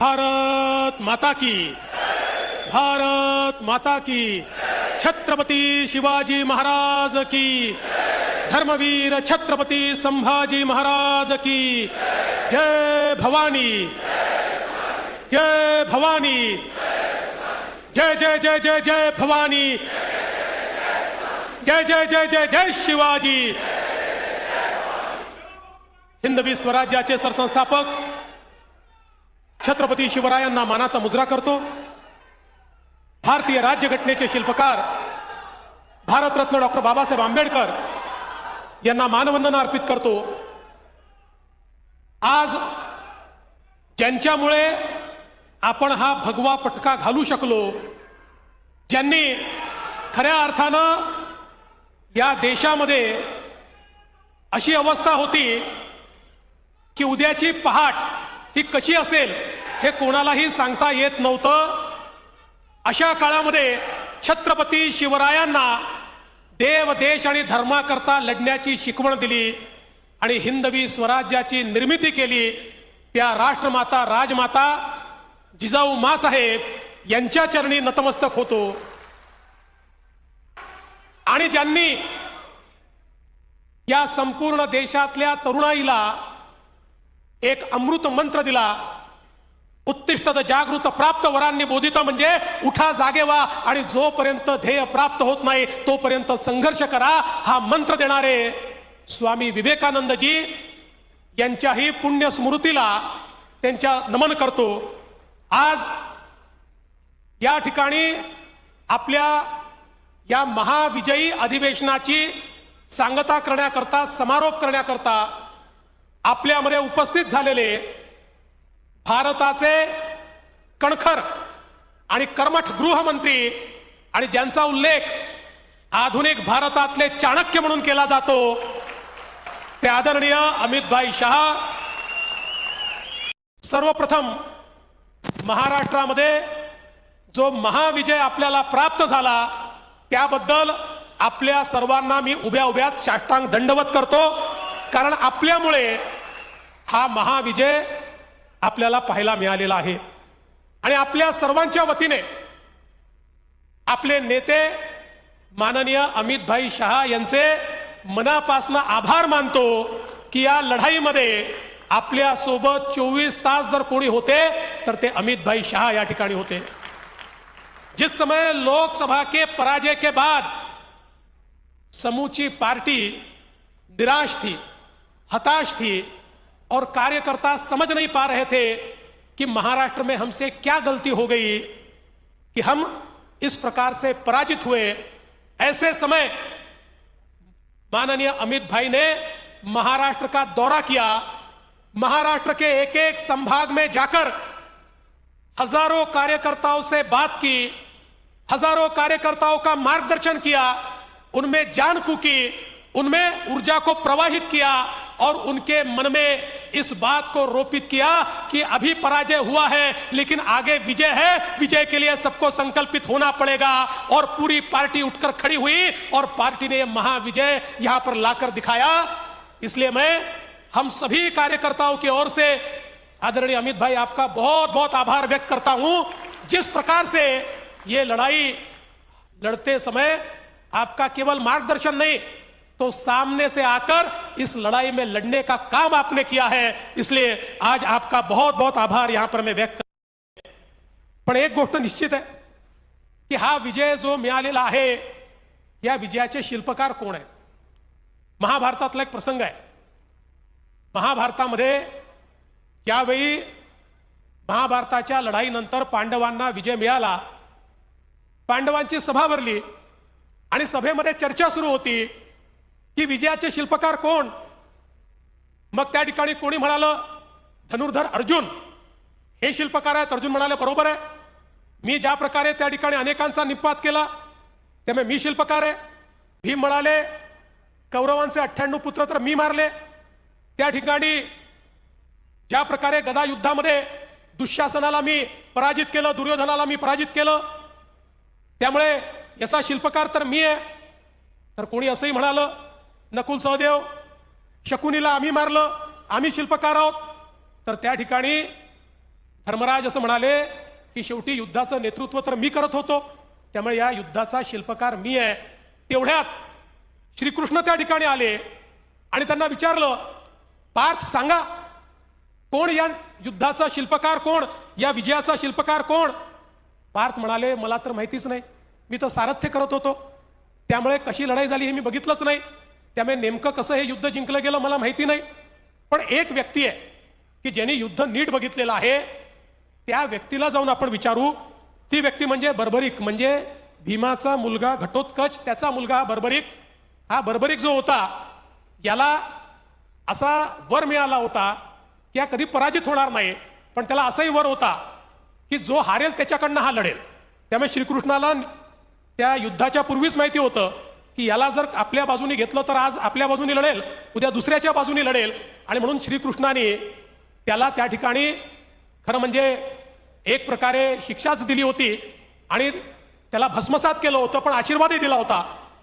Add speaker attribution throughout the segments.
Speaker 1: भारत माता की। भारत माता की। छत्रपती शिवाजी महाराज की। धर्मवीर छत्रपती संभाजी महाराज की। जय भवानी। जय भवानी। जय जय जय जय जय भवानी। जय जय जय जय जय शिवाजी। हिंदवी स्वराज्याचे सरसंस्थापक छत्रपती शिवरायांना मानाचा मुजरा करतो. भारतीय राज्यघटनेचे शिल्पकार भारतरत्न डॉक्टर बाबासाहेब आंबेडकर यांना मानवंदना अर्पित करतो. आज ज्यांच्यामुळे आपण हा भगवा पटका घालू शकलो ज्यांनी खऱ्या अर्थानं या देशामध्ये अशी अवस्था होती की उद्याची पहाट ही कशी असेल हे कोणालाही सांगता येत नव्हतं. अशा काळामध्ये छत्रपती शिवरायांना देव देश आणि धर्माकरता लढण्याची शिकवण दिली आणि हिंदवी स्वराज्याची निर्मिती केली. त्या राष्ट्रमाता राजमाता जिजाऊ मासाहेब यांच्या चरणी नतमस्तक होतो. आणि ज्यांनी या संपूर्ण देशातल्या तरुणाईला एक अमृत मंत्र दिला उत्तिष्ठ जागृत प्राप्त वरांनी बोधित म्हणजे उठा जागे व्हा आणि जोपर्यंत ध्येय प्राप्त होत नाही तोपर्यंत संघर्ष करा हा मंत्र देणारे स्वामी विवेकानंदजी यांच्याही पुण्य स्मृतीला त्यांच्या नमन करतो. आज या ठिकाणी आपल्या या महाविजयी अधिवेशनाची सांगता करण्याकरता समारोप करण्याकरता आपल्यामध्ये उपस्थित झालेले भारताचे कणखर आणि कर्मठ गृहमंत्री आणि ज्यांचा उल्लेख आधुनिक भारतातले चाणक्य म्हणून केला जातो ते आदरणीय अमितभाई शहा. सर्वप्रथम महाराष्ट्रामध्ये जो महाविजय आपल्याला प्राप्त झाला त्याबद्दल आपल्या सर्वांना मी उभ्या उभ्या साष्टांग दंडवत करतो कारण आपल्यामुळे हा महाविजय आपल्याला पाहायला मिळालेला आहे. आणि आपल्या सर्वांच्या वतीने आपले नेते माननीय अमितभाई शहा यांचे मनापासनं आभार मानतो की या लढाईमध्ये आपल्यासोबत चोवीस तास जर कोणी होते तर ते अमितभाई शहा शाह या ठिकाणी होते. जिस समय लोकसभा के पराजय के बाद समूची पार्टी निराश थी हताश थी और कार्यकर्ता समझ नहीं पा रहे थे कि महाराष्ट्र में हमसे क्या गलती हो गई, कि हम इस प्रकार से पराजित हुए। ऐसे समय माननीय अमित भाई ने महाराष्ट्र का दौरा किया। महाराष्ट्र के एक एक संभाग में जाकर हज़ारों कार्यकर्ताओं से बात की, हज़ारों कार्यकर्ताओं का मार्गदर्शन किया, उनमें जान फूकी, उनमें ऊर्जा को प्रवाहित किया और उनके मन में इस बात को रोपित किया कि अभी पराजय हुआ है, लेकिन आगे विजय है। विजय के लिए सबको संकल्पित होना पड़ेगा और पूरी पार्टी उठकर खड़ी हुई और पार्टी ने महाविजय यहाँ पर लाकर दिखाया। इसलिए मैं हम सभी कार्यकर्ताओं की ओर से आदरणीय अमित भाई आपका बहुत बहुत आभार व्यक्त करता हूँ। जिस प्रकार से ये लड़ाई लड़ते समय आपका केवल मार्गदर्शन नहीं तो सामने से आकर इस लड़ाई में लड़ने का काम आपने किया है। इसलिए आज आपका बहुत बहुत आभार यहां पर मैं व्यक्त पण एक गोष्ट निश्चित आहे की हा विजय जो मिळालेला आहे या विजयाचे शिल्पकार कोण आहेत महाभारतातला एक प्रसंग आहे। महाभारतामध्ये ज्यावेळी महाभारताच्या लढाईनंतर पांडवांना विजय मिळाला पांडवांची सभा भरली आणि सभेमध्ये चर्चा सुरू होती की विजयाचे शिल्पकार कोण? मग त्या ठिकाणी कोणी म्हणालं धनुर्धर अर्जुन. हे शिल्पकार आहेत अर्जुन म्हणाले बरोबर आहे. मी ज्या प्रकारे त्या ठिकाणी अनेकांचा निपात केला त्यामुळे मी शिल्पकार आहे. भीम म्हणाले कौरवांचे अठ्ठ्याण्णव पुत्र तर मी मारले. त्या ठिकाणी ज्या प्रकारे गदा युद्धामध्ये दुःशासनाला मी पराजित केलं दुर्योधनाला मी पराजित केलं त्यामुळे याचा शिल्पकार तर मी आहे. तर कोणी असंही म्हणालं नकुल सहदेव शकुनीला आम्ही मारलं आम्ही शिल्पकार आहोत. तर त्या ठिकाणी धर्मराज असं म्हणाले की शेवटी युद्धाचं नेतृत्व तर मी करत होतो त्यामुळे या युद्धाचा शिल्पकार मी आहे. तेवढ्यात श्रीकृष्ण त्या ठिकाणी आले आणि त्यांना विचारलं पार्थ सांगा कोण या युद्धाचा शिल्पकार कोण? या विजयाचा शिल्पकार कोण? पार्थ म्हणाले मला तर माहितीच नाही. मी तर सारथ्य करत होतो. त्यामुळे कशी लढाई झाली हे मी बघितलंच नाही. त्यामुळे नेमकं कसं हे युद्ध जिंकलं गेलं मला माहिती नाही. पण एक व्यक्ती आहे की ज्यांनी युद्ध नीट बघितलेलं आहे त्या व्यक्तीला जाऊन आपण विचारू. ती व्यक्ती म्हणजे बर्बरिक म्हणजे भीमाचा मुलगा घटोत्कच त्याचा मुलगा बर्बरिक. हा बर्बरिक जो होता याला असा वर मिळाला होता की हा कधी पराजित होणार नाही पण त्याला असाही वर होता की जो हारेल त्याच्याकडनं हा लढेल. त्यामुळे श्रीकृष्णाला त्या युद्धाच्या पूर्वीच माहिती होतं की याला जर आपल्या बाजूने घेतलं तर आज आपल्या बाजूने लढेल उद्या दुसऱ्याच्या बाजूने लढेल. आणि म्हणून श्रीकृष्णाने त्याला त्या ठिकाणी खरं म्हणजे एक प्रकारे शिक्षाच दिली होती आणि त्याला भस्मसात केलं होतं पण आशीर्वादही दिला होता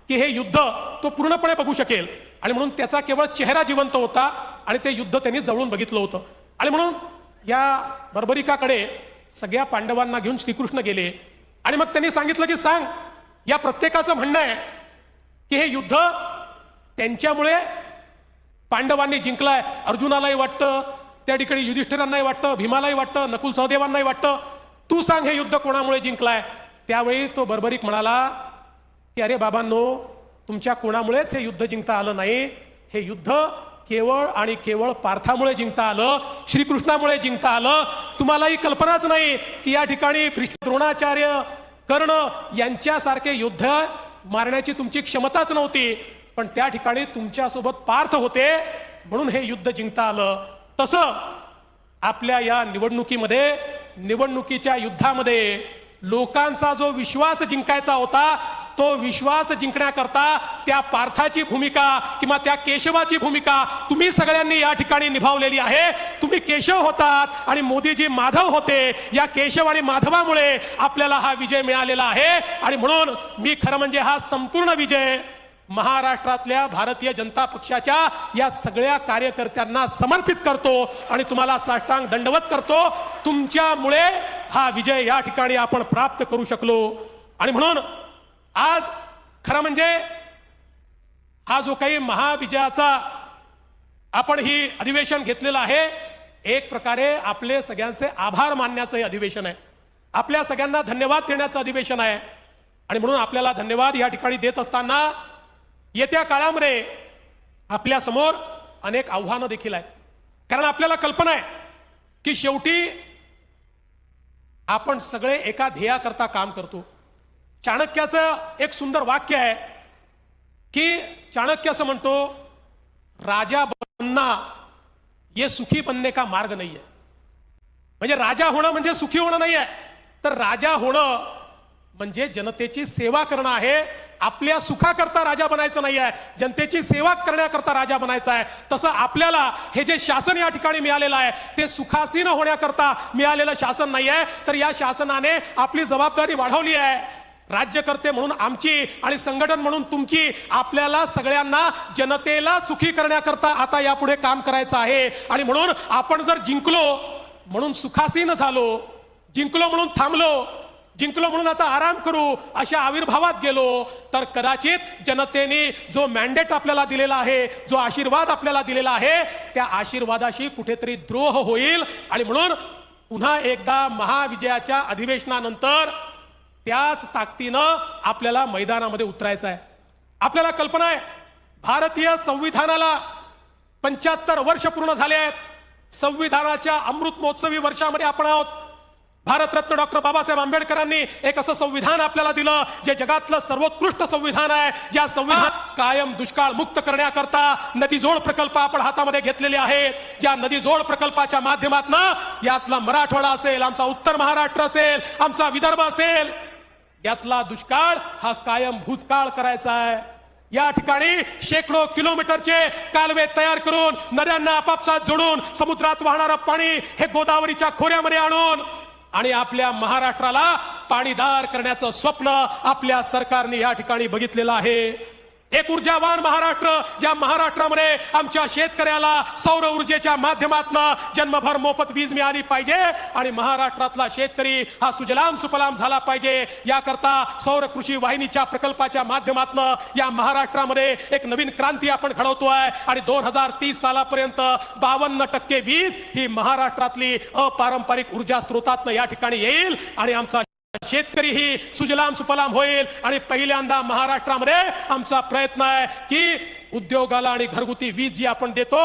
Speaker 1: की हे युद्ध तो पूर्णपणे बघू शकेल. आणि म्हणून त्याचा केवळ चेहरा जिवंत होता आणि ते युद्ध त्यांनी जवळून बघितलं होतं. आणि म्हणून या बर्बरिकाकडे सगळ्या पांडवांना घेऊन श्रीकृष्ण गेले. आणि मग त्यांनी सांगितलं की सांग या प्रत्येकाचं म्हणणं आहे की हे युद्ध त्यांच्यामुळे पांडवांनी जिंकलाय. अर्जुनालाही वाटतं त्या ठिकाणी युधिष्ठिरांनाही वाटतं भीमालाही वाटतं नकुल सहदेवांनाही वाटतं. तू सांग हे युद्ध कोणामुळे जिंकलाय? त्यावेळी तो बर्बरिक म्हणाला की अरे बाबांनो तुमच्या कोणामुळेच हे युद्ध जिंकता आलं नाही. हे युद्ध केवळ आणि केवळ पार्थामुळे जिंकता आलं श्रीकृष्णामुळे जिंकता आलं. तुम्हालाही कल्पनाच नाही की या ठिकाणी द्रोणाचार्य कर्ण यांच्यासारखे युद्ध मारण्याची तुमची क्षमताच नव्हती पण त्या ठिकाणी तुमच्यासोबत पार्थ होते म्हणून हे युद्ध जिंकता आलं. तसं आपल्या या निवडणुकीमध्ये निवडणुकीच्या युद्धामध्ये लोकांचा जो विश्वास जिंकायचा होता तो विश्वास जिंकण्याकरता त्या पार्थाची भूमिका किंवा त्या केशवाची भूमिका तुम्ही सगळ्यांनी या ठिकाणी निभावलेली आहे. तुम्ही केशव होतात आणि मोदीजी माधव होते. या केशव आणि माधवामुळे आपल्याला हा विजय मिळालेला आहे. आणि म्हणून मी खरं म्हणजे हा संपूर्ण विजय महाराष्ट्रातल्या भारतीय जनता पक्षाच्या या सगळ्या कार्यकर्त्यांना समर्पित करतो आणि तुम्हाला साष्टांग दंडवत करतो. तुमच्यामुळे हा विजय या ठिकाणी आपण प्राप्त करू शकलो. आणि म्हणून आज खरं म्हणजे हा जो काही महाविजयाचा आपण ही अधिवेशन घेतलेलं आहे एक प्रकारे आपले सगळ्यांचे आभार मानण्याचं हे अधिवेशन आहे. आपल्या सगळ्यांना धन्यवाद देण्याचं अधिवेशन आहे. आणि म्हणून आपल्याला धन्यवाद या ठिकाणी देत असताना येत्या काळामध्ये आपल्यासमोर अनेक आव्हानं देखील आहेत. कारण आपल्याला कल्पना आहे की शेवटी आपण सगळे एका ध्येयाकरता काम करतो. चाणक्याचं एक सुंदर वाक्य आहे की चाणक्य असं म्हणतो राजा बनना ये सुखी बनने का मार्ग नाही आहे म्हणजे राजा होणं म्हणजे सुखी होणं नाही आहे तर राजा होणं म्हणजे जनतेची सेवा करणं आहे. आपल्या सुखाकरता राजा बनायचं नाही आहे जनतेची सेवा करण्याकरता राजा बनायचा आहे. तसं आपल्याला हे जे शासन या ठिकाणी मिळालेलं आहे ते सुखासीन होण्याकरता मिळालेलं शासन नाही आहे तर या शासनाने आपली जबाबदारी वाढवली आहे. राज्यकर्ते म्हणून आमची आणि संघटन म्हणून तुमची आपल्याला सगळ्यांना जनतेला सुखी करण्याकरता आता यापुढे काम करायचं आहे. आणि म्हणून आपण जर जिंकलो म्हणून सुखासीन झालो जिंकलो म्हणून थांबलो जिंकलो म्हणून आता आराम करू अशा आविर्भावात गेलो तर कदाचित जनतेने जो मॅन्डेट आपल्याला दिलेला आहे जो आशीर्वाद आपल्याला दिलेला आहे त्या आशीर्वादाशी कुठेतरी द्रोह होईल. आणि म्हणून पुन्हा एकदा महाविजयाच्या अधिवेशनानंतर त्याच ताकदीनं आपल्याला मैदानामध्ये उतरायचं आहे. आपल्याला कल्पना आहे भारतीय संविधानाला पंच्याहत्तर वर्ष पूर्ण झाले आहेत. संविधानाच्या अमृत महोत्सवी वर्षामध्ये आपण आहोत. भारतरत्न डॉक्टर बाबासाहेब आंबेडकरांनी एक असं संविधान आपल्याला दिलं जे जगातलं सर्वोत्कृष्ट संविधान आहे. ज्या संविधान कायम दुष्काळ मुक्त करण्याकरता नदीजोड प्रकल्प आपण हातामध्ये घेतलेले आहेत. ज्या नदीजोड प्रकल्पाच्या माध्यमातून यातला मराठवाडा असेल आमचा उत्तर महाराष्ट्र असेल आमचा विदर्भ असेल यातला दुष्काळ हा कायम भूतकाळ करायचा आहे. या ठिकाणी शेकडो किलोमीटरचे कालवे तयार करून नद्यांना आपापसात जोडून समुद्रात वाहणारं पाणी हे गोदावरीच्या खोऱ्यामध्ये आणून आणि आपल्या महाराष्ट्राला पाणीदार करण्याचं स्वप्न आपल्या सरकारने या ठिकाणी बघितलेलं आहे. एक ऊर्जावान महाराष्ट्र ज्या महाराष्ट्रामध्ये आमच्या शेतकऱ्याला सौर ऊर्जेच्या माध्यमातून जन्मभर मोफत वीज मिळाली पाहिजे आणि महाराष्ट्रातला शेतकरी हा सुजलाम सुफलाम झाला पाहिजे. याकरता सौर कृषी वाहिनीच्या प्रकल्पाच्या माध्यमातून या महाराष्ट्रामध्ये एक नवीन क्रांती आपण घडवतोय आणि दोन हजार तीस सालापर्यंत बावन्न टक्के वीज ही महाराष्ट्रातली अपारंपरिक ऊर्जा स्रोतातनं या ठिकाणी येईल आणि आमचा शेतकरी ही सुजलाम सुफलाम होईल आणि पहिल्यांदा महाराष्ट्रामध्ये आमचा प्रयत्न आहे की उद्योगाला आणि घरगुती वीज जी आपण देतो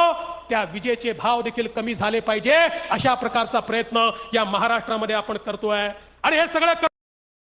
Speaker 1: त्या विजेचे भाव देखील कमी झाले पाहिजे अशा प्रकारचा प्रयत्न या महाराष्ट्रामध्ये आपण करतोय. आणि हे सगळं